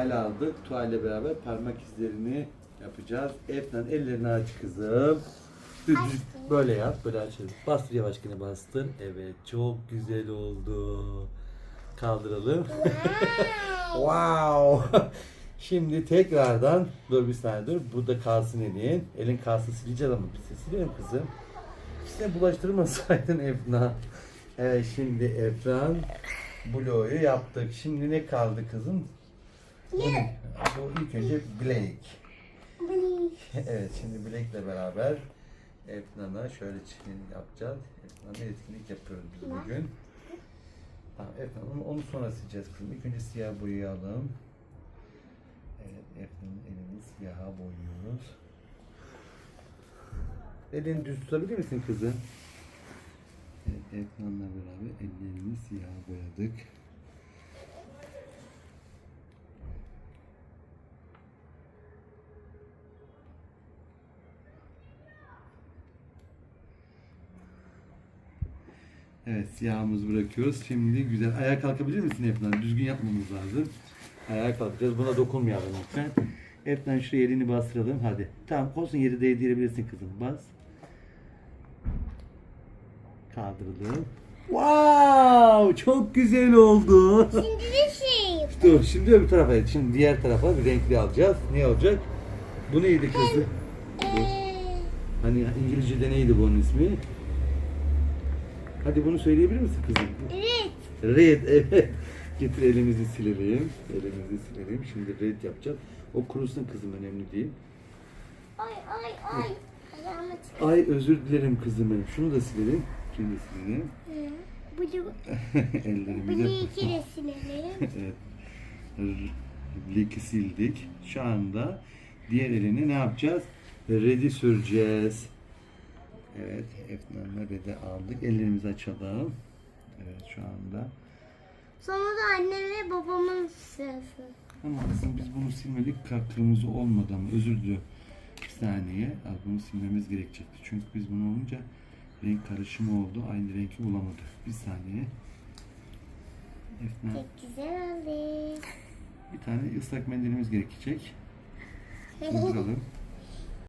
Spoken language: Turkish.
tuval aldık. Tuvalle beraber parmak izlerini yapacağız. Efnan ellerini aç kızım. Düz böyle yap. Böyle açalım. Bastır yavaş yine bastır. Evet çok güzel oldu. Kaldıralım. wow. Şimdi tekrardan dur bir saniye dur. Burada kalsın elin. Elin kalsın sileceğiz ama biz silelim kızım. Size bulaştırmasaydın Efna. Evet şimdi Efran bloğu yaptık. Şimdi ne kaldı kızım? Ne? Bu ilk önce Blake. Evet şimdi Blake'le beraber Efnan'a şöyle çiftlik yapacağız. Efnan'a etkinlik yapıyoruz biz bugün. Tamam Efnan onu, onu sonra sileceğiz kızım. İlk önce siyah boyayalım. Evet Efnan'ın elini siyaha boyuyoruz. Elini düz tutabilir misin kızım? Evet, Efnan'la beraber ellerini siyah boyadık. Evet siyahımızı bırakıyoruz. Şimdi güzel. Ayağa kalkabilir misin Efnan? Düzgün yapmamız lazım. Ayağa kalkacağız. Buna dokunmayalım lütfen. Efnan şuraya elini bastıralım. Hadi. Tamam olsun yeri değdirebilirsin kızım. Bas. Kaldıralım. Wow! Çok güzel oldu. Şimdi de şey. Dur şimdi öbür tarafa. Şimdi diğer tarafa bir renkli alacağız. Ne olacak? Bu neydi kızı? Eee, Hani İngilizce'de neydi bunun ismi? Hadi bunu söyleyebilir misin kızım? evet. Red evet. Getir elimizi silelim. Elimizi silelim. Şimdi red yapacağız. O kurusun kızım önemli değil. Ay ay ay. Ayağıma çıktı. Ay özür dilerim kızım benim. Şunu da silelim. Şunu da silelim. Hı. Blue, Ellerimizi. blue iki de silelim. evet. Black'i sildik. Şu anda diğer elini ne yapacağız? Red'i süreceğiz. Evet. Efnan'la red'i aldık. Ellerimizi açalım. Evet şu anda. Sonra da annem ve babamın sırası. Ama aslında biz bunu silmedik. Kırmızı olmadı ama özür diliyorum. Bir saniye. Az bunu silmemiz gerekecekti. Çünkü biz bunu olunca renk karışımı oldu. Aynı renki bulamadık. Bir saniye. Efna, Çok güzel oldu. bir tane ıslak mendilimiz gerekecek. Uyduralım.